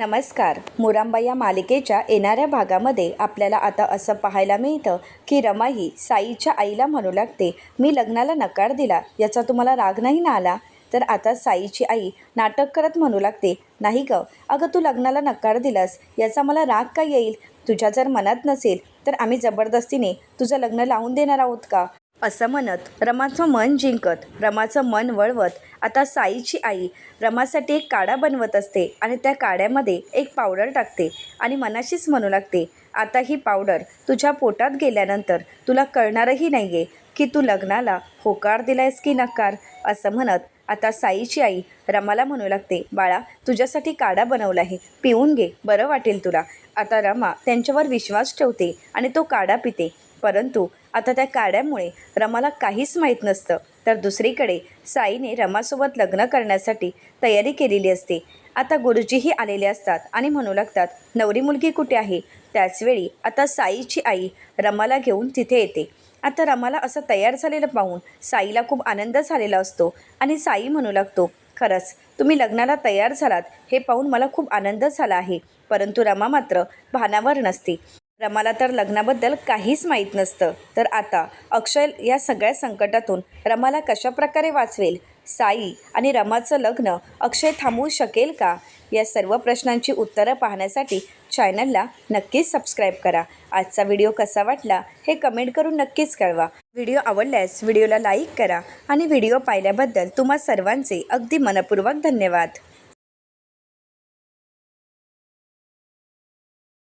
नमस्कार. मुरांबा या मालिकेच्या येणाऱ्या भागामध्ये आपल्याला आता असं पाहायला मिळतं की रमा ही साईच्या आईला म्हणू लागते मी लग्नाला नकार दिला याचा तुम्हाला राग नाही ना आला? तर आता साईची आई नाटक करत म्हणू लागते नाही ग अगं तू लग्नाला नकार दिलास याचा मला राग का येईल? तुझ्या जर मनात नसेल तर आम्ही जबरदस्तीने तुझं लग्न लावून देणार आहोत का? असं म्हणत. रमाचं मन जिंकत. रमाचं मन वळवत. आता साईची आई रमासाठी एक काढा बनवत असते आणि त्या काड्यामध्ये एक पावडर टाकते आणि मनाशीच म्हणू लागते आता ही पावडर तुझ्या पोटात गेल्यानंतर तुला कळणारही नाही आहे की तू लग्नाला होकार दिलायस की नकार असं म्हणत. आता साईची आई रमाला म्हणू लागते बाळा तुझ्यासाठी काढा बनवला आहे. पिऊन घे. बरं वाटेल तुला. आता रमा त्यांच्यावर विश्वास ठेवते आणि तो काढा पिते. परंतु आता त्या काड्यामुळे रमाला काहीच माहीत नसतं. तर दुसरीकडे साईने रमासोबत लग्न करण्यासाठी तयारी केलेली असते. आता गुरुजीही आलेले असतात आणि म्हणू लागतात नवरी मुलगी कुठे आहे? त्याचवेळी आता साईची आई रमाला घेऊन तिथे येते. आता रमाला असं तयार झालेलं पाहून साईला खूप आनंद झालेला असतो आणि साई म्हणू लागतो खरंच तुम्ही लग्नाला तयार झालात हे पाहून मला खूप आनंद झाला आहे. परंतु रमा मात्र भानावर नसते. रमाला तर लग्नाबद्दल काहीच माहीत नसतं. तर आता अक्षय या सगळ्या संकटातून रमाला कशाप्रकारे वाचवेल? साई आणि रमाचं लग्न अक्षय थांबवू शकेल का? या सर्व प्रश्नांची उत्तरं पाहण्यासाठी चॅनलला नक्कीच सबस्क्राईब करा. आजचा व्हिडिओ कसा वाटला हे कमेंट करून नक्कीच कळवा. व्हिडिओ आवडल्यास व्हिडिओला लाईक करा आणि व्हिडिओ पाहिल्याबद्दल तुम्हा सर्वांचे अगदी मनपूर्वक धन्यवाद.